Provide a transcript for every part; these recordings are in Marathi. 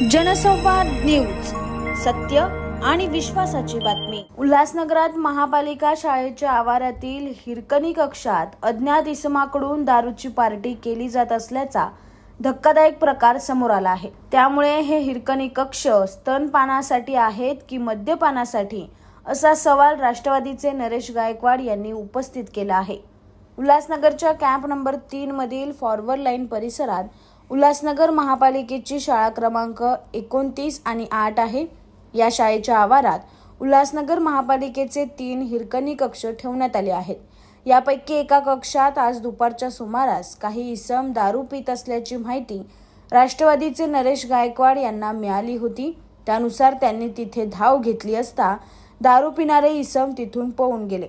जनसंवाद न्यूज सत्य आणि विश्वासाची बातमी. उल्हासनगरात महापालिका शाळेच्या आवारातील हिरकणी कक्षात अज्ञात इसमाकडून दारूची पार्टी केली जात असल्याचा धक्कादायक प्रकार समोर आला आहे. त्यामुळे हे हिरकणी कक्ष स्तनपानासाठी आहेत की मद्यपानासाठी असा सवाल राष्ट्रवादीचे नरेश गायकवाड यांनी उपस्थित केला आहे. उल्हासनगरच्या कॅम्प नंबर तीन मधील फॉरवर्ड लाईन परिसरात उल्हासनगर महापालिकेची शाळा क्रमांक एकोणतीस आणि आठ आहे. या शाळेच्या आवारात उल्हासनगर महापालिकेचे तीन हिरकणी कक्ष ठेवण्यात आले आहेत. यापैकी एका कक्षात आज दुपारच्या सुमारास काही इसम दारू पित असल्याची माहिती राष्ट्रवादीचे नरेश गायकवाड यांना मिळाली होती. त्यानुसार त्यांनी तिथे धाव घेतली असता दारू पिणारे इसम तिथून पळून गेले.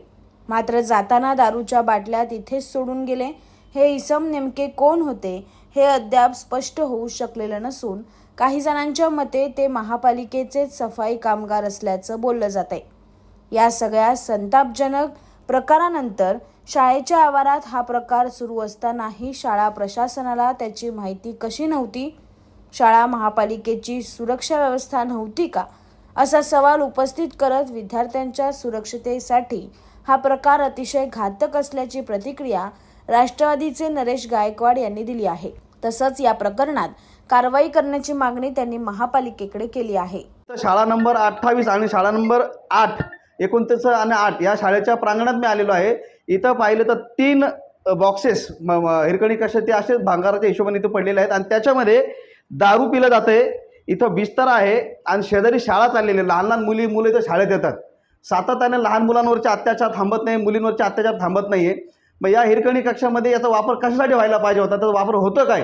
मात्र जाताना दारूच्या बाटल्या तिथेच सोडून गेले. हे इसम नेमके कोण होते? हे अद्याप स्पष्ट होऊ शकलेलं नसून काही जणांच्या मते ते महापालिकेचेच सफाई कामगार असल्याचं बोललं जात आहे या सगळ्या संतापजनक प्रकारानंतर शाळेच्या आवारात हा प्रकार सुरू असतानाही शाळा प्रशासनाला त्याची माहिती कशी नव्हती? शाळा महापालिकेची सुरक्षा व्यवस्था नव्हती का? असा सवाल उपस्थित करत विद्यार्थ्यांच्या सुरक्षतेसाठी हा प्रकार अतिशय घातक असल्याची प्रतिक्रिया राष्ट्रवादीचे नरेश गायकवाड यांनी दिली आहे. तसंच या प्रकरणात कारवाई करण्याची मागणी त्यांनी महापालिकेकडे केली आहे. तर शाळा नंबर अठ्ठावीस आणि शाळा नंबर आठ एकोणतीस आणि आठ या शाळेच्या प्रांगणात मी आलेलो आहे. इथं पाहिलं तर तीन बॉक्सेस म हिरकणी कसे ते असे भांगाराच्या हिशोबाने इथं पडलेले आहेत आणि त्याच्यामध्ये दारू पिलं जातं आहे इथं बिस्तर आहे आणि शेजारी शाळा चाललेली आहे. लहान लहान मुली मुलं इथं शाळेत येतात. सातत्याने लहान मुलांवरचे अत्याचार थांबत नाही मुलींवरचे अत्याचार थांबत नाही आहे मग या हिरकणी कक्षामध्ये याचा वापर कशासाठी व्हायला पाहिजे होता? त्याचा वापर होतं काय?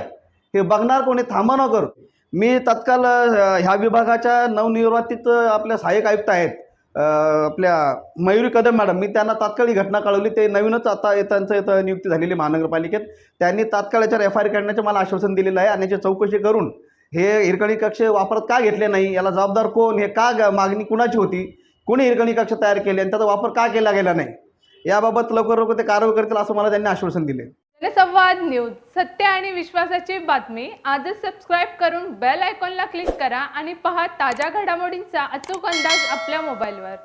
हे बघणार कोणी? थांबा न कर. मी तत्काल ह्या विभागाच्या नवनिर्वाचित आपल्या सहाय्यक आयुक्त आहेत. आपल्या मयुरी कदम मॅडम. मी त्यांना तात्काळ ही घटना कळवली. ते नवीनच आता त्यांचं इथं नियुक्ती झालेली महानगरपालिकेत. त्यांनी तात्काळ याच्यावर एफ आय आर काढण्याचं मला आश्वासन दिलेलं आहे आणि याची चौकशी करून हे हिरकणी कक्ष वापरत का घेतले नाही? याला जबाबदार कोण? हे का ग- मागणी कुणाची होती? कोणी हिरकणी कक्ष तयार केले आणि त्याचा वापर का केला गेला नाही? याबाबत लवकर लवकर ते कारवाई करतील असं मला त्यांनी आश्वासन दिले. जनसंवाद न्यूज सत्य आणि विश्वासाची बातमी. आजच सबस्क्राईब करून बेल आयकॉनला क्लिक करा आणि पहा ताज्या घडामोडींचा अचूक अंदाज आपल्या मोबाईलवर